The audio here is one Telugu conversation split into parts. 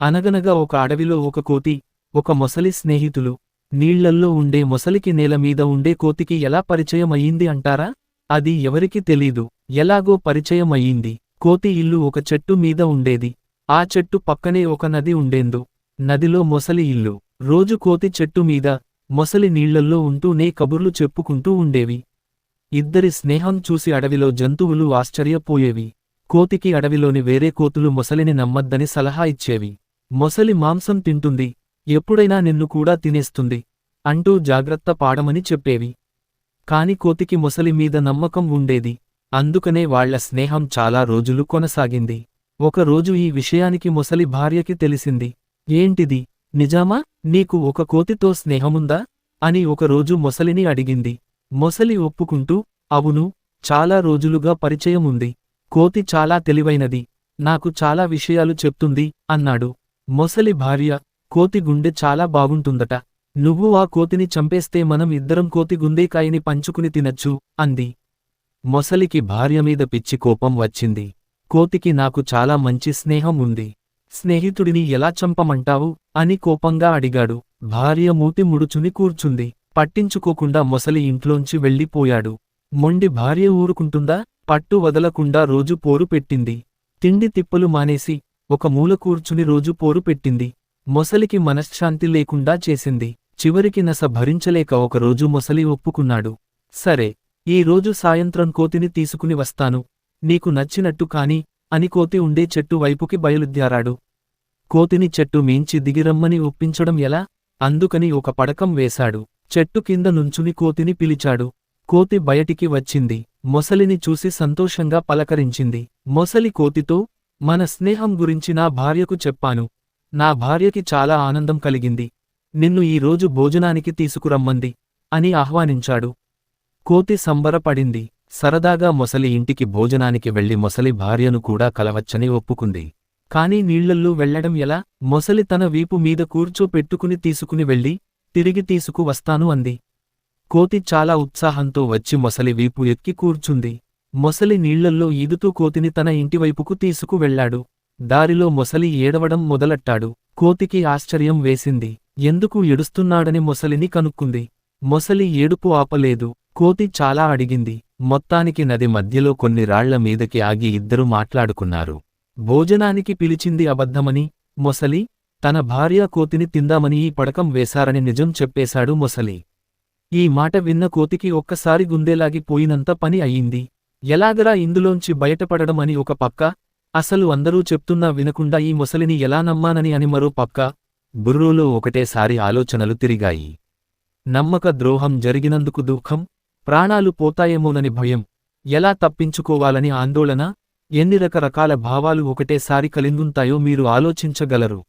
అనగనగా ఒక అడవిలో ఒక కోతి ఒక మొసలి స్నేహితులు నీళ్ళల్లో ఉండే మొసలికి నేల మీద ఉండే కోతికి ఎలా పరిచయం అయ్యింది అంటారా? అది ఎవరికి తెలీదు. ఎలాగో పరిచయం అయ్యింది కోతి ఇల్లు ఒక చెట్టు మీద ఉండేది. ఆ చెట్టు పక్కనే ఒక నది ఉండేందు. నదిలో మొసలి ఇల్లు. రోజు కోతి చెట్టు మీద మొసలి నీళ్ళల్లో ఉంటూనే కబుర్లు చెప్పుకుంటూ ఉండేవి. ఇద్దరి స్నేహం చూసి అడవిలో జంతువులు ఆశ్చర్యపోయేవి. కోతికి అడవిలోని వేరే కోతులు మొసలిని నమ్మద్దని సలహా ఇచ్చేవి. మొసలి మాంసం తింటుంది ఎప్పుడైనా నిన్ను కూడా తినేస్తుంది అంటూ జాగ్రత్త పాడమని చెప్పేవి. కాని కోతికి మొసలి మీద నమ్మకం ఉండేది అందుకనే వాళ్ళ స్నేహం చాలా రోజులు కొనసాగింది. ఒకరోజు ఈ విషయానికి మొసలి భార్యకి తెలిసింది ఏంటిది? నిజామా? నీకు ఒక కోతితో స్నేహముందా? అని ఒకరోజు మొసలిని అడిగింది. మొసలి ఒప్పుకుంటూ అవును చాలా రోజులుగా పరిచయం ఉంది కోతి చాలా తెలివైనది నాకు చాలా విషయాలు చెప్తుంది అన్నాడు. మొసలి భార్య కోతి గుండె చాలా బాగుంటుందట. నువ్వు ఆ కోతిని చంపేస్తే మనం ఇద్దరం కోతి గుందేకాయని పంచుకుని తినచ్చు అంది. మొసలికి భార్య మీద పిచ్చి కోపం వచ్చింది. కోతికి నాకు చాలా మంచి స్నేహం ఉంది. స్నేహితుడిని ఎలా చంపమంటావు? అని కోపంగా అడిగాడు. భార్య మూతి ముడుచుని కూర్చుంది. పట్టించుకోకుండా మొసలి ఇంట్లోంచి వెళ్ళిపోయాడు. మొండి భార్య ఊరుకుంటుందా? పట్టు వదలకుండా రోజు పోరు పెట్టింది. తిండి తిప్పలు మానేసి ఒక మూల కూర్చుని రోజు పోరు పెట్టింది. మొసలికి మనశ్శాంతి లేకుండా చేసింది. చివరికి నస భరించలేక ఒకరోజు మొసలి ఒప్పుకున్నాడు. సరే ఈ రోజు సాయంత్రం కోతిని తీసుకుని వస్తాను. నీకు నచ్చినట్టు కాని అని కోతి ఉండే చెట్టు వైపుకి బయలుద్యారాడు కోతిని చెట్టు మించి దిగిరమ్మని ఒప్పించడం ఎలా? అందుకని ఒక పడకం వేశాడు. చెట్టు కింద నుంచుని కోతిని పిలిచాడు. కోతి బయటికి వచ్చింది. మొసలిని చూసి సంతోషంగా పలకరించింది. మొసలి కోతితో మన స్నేహం గురించి నా భార్యకు చెప్పాను. నా భార్యకి చాలా ఆనందం కలిగింది. నిన్ను ఈ రోజు భోజనానికి తీసుకురమ్మంది అని ఆహ్వానించాడు. కోతి సంబరపడింది. సరదాగా మొసలి ఇంటికి భోజనానికి వెళ్ళి మొసలి భార్యను కూడా కలవచ్చని ఒప్పుకుంది. కాని నీళ్ళల్లో వెళ్ళడం ఎలా? మొసలి తన వీపు మీద కూర్చోపెట్టుకుని తీసుకుని వెళ్ళి తిరిగి తీసుకువస్తాను అంది. కోతి చాలా ఉత్సాహంతో వచ్చి మొసలి వీపు ఎక్కి కూర్చుంది. మొసలి నీళ్ళల్లో ఈదుతూ కోతిని తన ఇంటివైపుకు తీసుకు వెళ్ళాడు దారిలో మొసలి ఏడవడం మొదలెట్టాడు. కోతికి ఆశ్చర్యం వేసింది. ఎందుకు ఎడుస్తున్నాడని మొసలిని కనుక్కుంది. మొసలి ఏడుపు ఆపలేదు. కోతి చాలా అడిగింది. మొత్తానికి నది మధ్యలో కొన్ని రాళ్ళ మీదకి ఆగి ఇద్దరు మాట్లాడుకున్నారు. భోజనానికి పిలిచింది అబద్ధమని మొసలి తన భార్య కోతిని తిందామని ఈ పడకం వేశారని నిజం చెప్పేశాడు మొసలి. ఈ మాట విన్న కోతికి ఒక్కసారి గుండెలాగి పోయినంత పని అయింది. ఎలాగరా ఇందులోంచి బయటపడడం అని ఒక పక్క? అసలు అందరూ చెప్తున్నా వినకుండా ఈ మొసలిని ఎలా నమ్మానని అని మరో పక్క? బుర్రోలో ఒకటేసారి ఆలోచనలు తిరిగాయి. నమ్మక ద్రోహం జరిగినందుకు దుఃఖం? ప్రాణాలు పోతాయేమోనని భయం? ఎలా తప్పించుకోవాలని ఆందోళన? ఎన్ని రకరకాల భావాలు ఒకటేసారి కలిందుంటాయో మీరు ఆలోచించగలరు.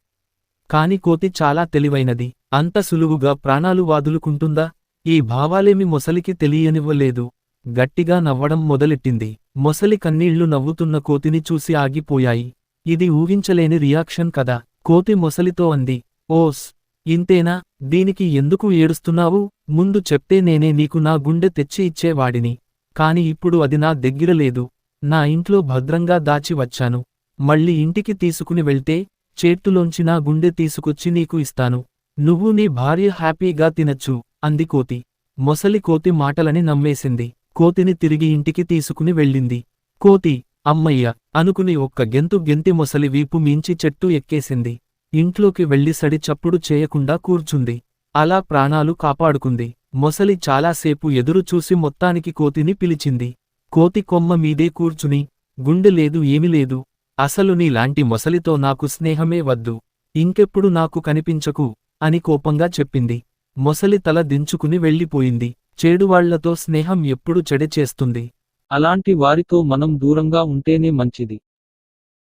కాని కోతి చాలా తెలివైనది. అంత సులువుగా ప్రాణాలు వాదులుకుంటుందా? ఈ భావాలేమి మొసలికి తెలియనివ్వలేదు. గట్టిగా నవ్వడం మొదలెట్టింది. మొసలి కన్నీళ్ళు నవ్వుతున్న కోతిని చూసి ఆగిపోయాయి. ఇది ఊహించలేని రియాక్షన్ కదా. కోతి మొసలితో అంది. ఓస్ ఇంతేనా? దీనికి ఎందుకు ఏడుస్తున్నావు? ముందు చెప్తే నేనే నీకు నా గుండె తెచ్చి ఇచ్చేవాడిని కాని ఇప్పుడు అది నా దగ్గర లేదు. నా ఇంట్లో భద్రంగా దాచి వచ్చాను. మళ్ళీ ఇంటికి తీసుకుని వెళ్తే చేట్టులోంచి నా గుండె తీసుకొచ్చి నీకు ఇస్తాను. నువ్వు నీ భార్య హ్యాపీగా తినచ్చు అంది కోతి. మొసలి కోతి మాటలని నమ్మేసింది. కోతిని తిరిగి ఇంటికి తీసుకుని వెళ్ళింది. కోతి అమ్మయ్య అనుకుని ఒక్క గెంతు గెంతి మొసలి వీపు మించి చెట్టు ఎక్కేసింది. ఇంట్లోకి వెళ్ళి సడి చప్పుడు చేయకుండా కూర్చుంది. అలా ప్రాణాలు కాపాడుకుంది. మొసలి చాలాసేపు ఎదురు చూసి మొత్తానికి కోతిని పిలిచింది. కోతి కొమ్మ మీదే కూర్చుని గుండె లేదు ఏమి లేదు. అసలు నీలాంటి మొసలితో నాకు స్నేహమే వద్దు. ఇంకెప్పుడు నాకు కనిపించకు అని కోపంగా చెప్పింది. మొసలి తల దించుకుని వెళ్ళిపోయింది. చేడువాళ్ళతో స్నేహం ఎప్పుడు చెడె చేస్తుంది అలాంటి వారితో మనం దూరంగా ఉంటేనే మంచిది.